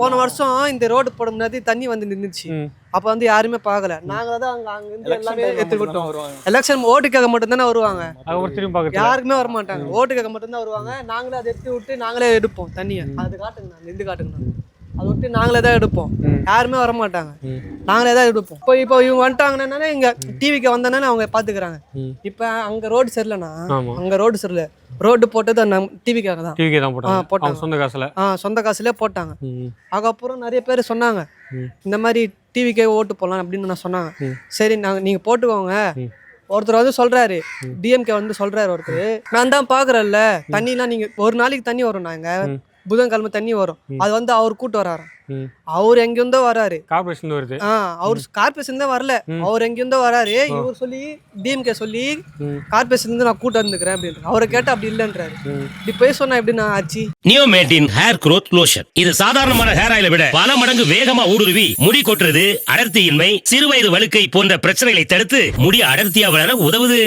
போன வருஷம் இந்த ரோடு போட முன்னாடி தண்ணி வந்து நின்றுச்சு. அப்ப வந்து யாருமே பார்க்கல. நாங்க தான் அங்க அங்க இருந்து Election எல்லாமே time ல எடுத்து மட்டும் விட்டோம். வருவாங்க. எலெக்ஷன் ஓட்டுக்காக மட்டும் தானே வருவாங்க. யாருக்குமே வர மாட்டாங்க ஓட்டுக்காக மட்டும் தான் வருவாங்க. நாங்களே அதை எடுத்து விட்டு நாங்களே எடுப்போம் தண்ணியை. அது காட்டுங்கண்ணா நின்று காட்டுங்கண்ணா அதை விட்டு நாங்களே தான் எடுப்போம். யாருமே வர மாட்டாங்க. நாங்களே தான் எடுப்போம். இப்போ இப்போ இவங்க வந்துட்டாங்கன்னா இங்க டிவிக்கு வந்தானே அவங்க பாத்துக்கிறாங்க. இப்போ அங்க ரோடு சரியில்லைண்ணா ஆமா. அங்க ரோடு சரியில்லை. ரோடு போட்டது நம்ம டிவிக்காக தான். டிவிக்கே தான் போட்டாங்க. போட்டாங்க. சொந்த காசுல. ஆ சொந்த காசுலேயே போட்டாங்க. அதுக்கப்புறம் நிறைய பேர் சொன்னாங்க. இந்த மாதிரி டிவிக்கே ஓட்டு போடலாம் அப்படின்னு நான் சொன்னாங்க. சரி நாங்கள் நீங்கள் போட்டுக்கோங்க. ஒருத்தர் வந்து சொல்றாரு. டிஎம்கே வந்து சொல்றாரு ஒருத்தர். நான் தான் பாக்குறேன்ல தண்ணிலாம் நீங்க ஒரு நாளைக்கு தண்ணி வரும் நாங்க. ம். புதன்கிழமை தண்ணி வரும். அது வந்து அவர் கூட்டு வராரு. அவர் எங்கிருந்தோ வராரு. கார்பரேஷன் வருது. ஆ அவர் கார்பரேஷன் தான் வரல. அவர் எங்கிருந்தோ வராரு. இவர் சொல்லி டிஎம்கே சொல்லி. கார்பரேஷன் இருந்து நான் கூட்டு வந்துக்கிறேன் அப்படின்னு அவரை கேட்டா அப்படி இல்லைன்றாரு. இப்படி போய் சொன்னா எப்படி நான் ஆச்சு? நியோமேட்டின் ஹேர் growth லோஷன் இது சாதாரணமான ஹேர் ஆயிலை விட பல மடங்கு வேகமா ஊடுருவி முடி கொட்டுறது அடர்த்தியின்மை சிறுவயது வழுக்கை போன்ற பிரச்சனைகளை தடுத்து முடி அடர்த்தியா வளர உதவுது.